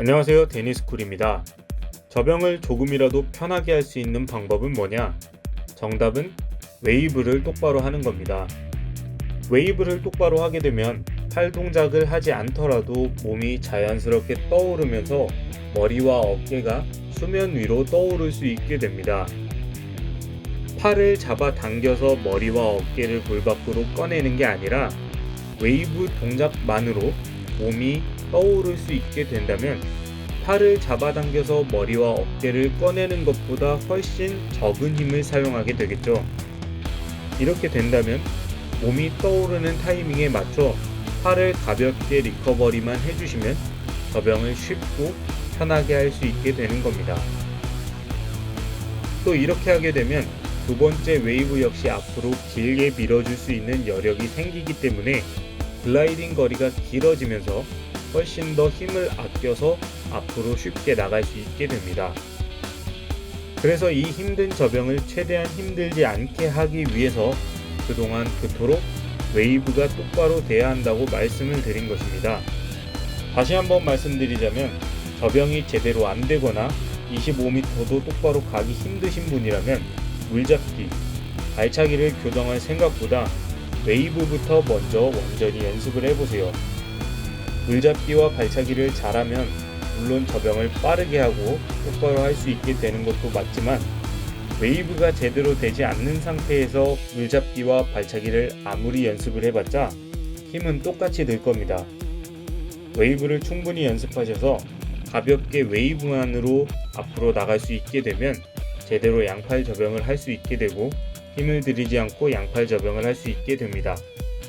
안녕하세요. 데니스쿨입니다. 저병을 조금이라도 편하게 할 수 있는 방법은 뭐냐? 정답은 웨이브를 똑바로 하는 겁니다. 웨이브를 똑바로 하게 되면 팔 동작을 하지 않더라도 몸이 자연스럽게 떠오르면서 머리와 어깨가 수면 위로 떠오를 수 있게 됩니다. 팔을 잡아 당겨서 머리와 어깨를 볼 밖으로 꺼내는 게 아니라 웨이브 동작만으로 몸이 떠오를 수 있게 된다면 팔을 잡아당겨서 머리와 어깨를 꺼내는 것보다 훨씬 적은 힘을 사용하게 되겠죠. 이렇게 된다면 몸이 떠오르는 타이밍에 맞춰 팔을 가볍게 리커버리만 해주시면 저병을 쉽고 편하게 할 수 있게 되는 겁니다. 또 이렇게 하게 되면 두 번째 웨이브 역시 앞으로 길게 밀어줄 수 있는 여력이 생기기 때문에 글라이딩 거리가 길어지면서 훨씬 더 힘을 아껴서 앞으로 쉽게 나갈 수 있게 됩니다. 그래서 이 힘든 저병을 최대한 힘들지 않게 하기 위해서 그동안 그토록 웨이브가 똑바로 돼야 한다고 말씀을 드린 것입니다. 다시 한번 말씀드리자면 저병이 제대로 안 되거나 25m도 똑바로 가기 힘드신 분이라면 물잡기, 발차기를 교정할 생각보다 웨이브부터 먼저 완전히 연습을 해보세요. 물잡기와 발차기를 잘하면 물론 저병을 빠르게 하고 똑바로 할 수 있게 되는 것도 맞지만 웨이브가 제대로 되지 않는 상태에서 물잡기와 발차기를 아무리 연습을 해봤자 힘은 똑같이 들 겁니다. 웨이브를 충분히 연습하셔서 가볍게 웨이브만으로 앞으로 나갈 수 있게 되면 제대로 양팔 저병을 할 수 있게 되고 힘을 들이지 않고 양팔 저병을 할 수 있게 됩니다.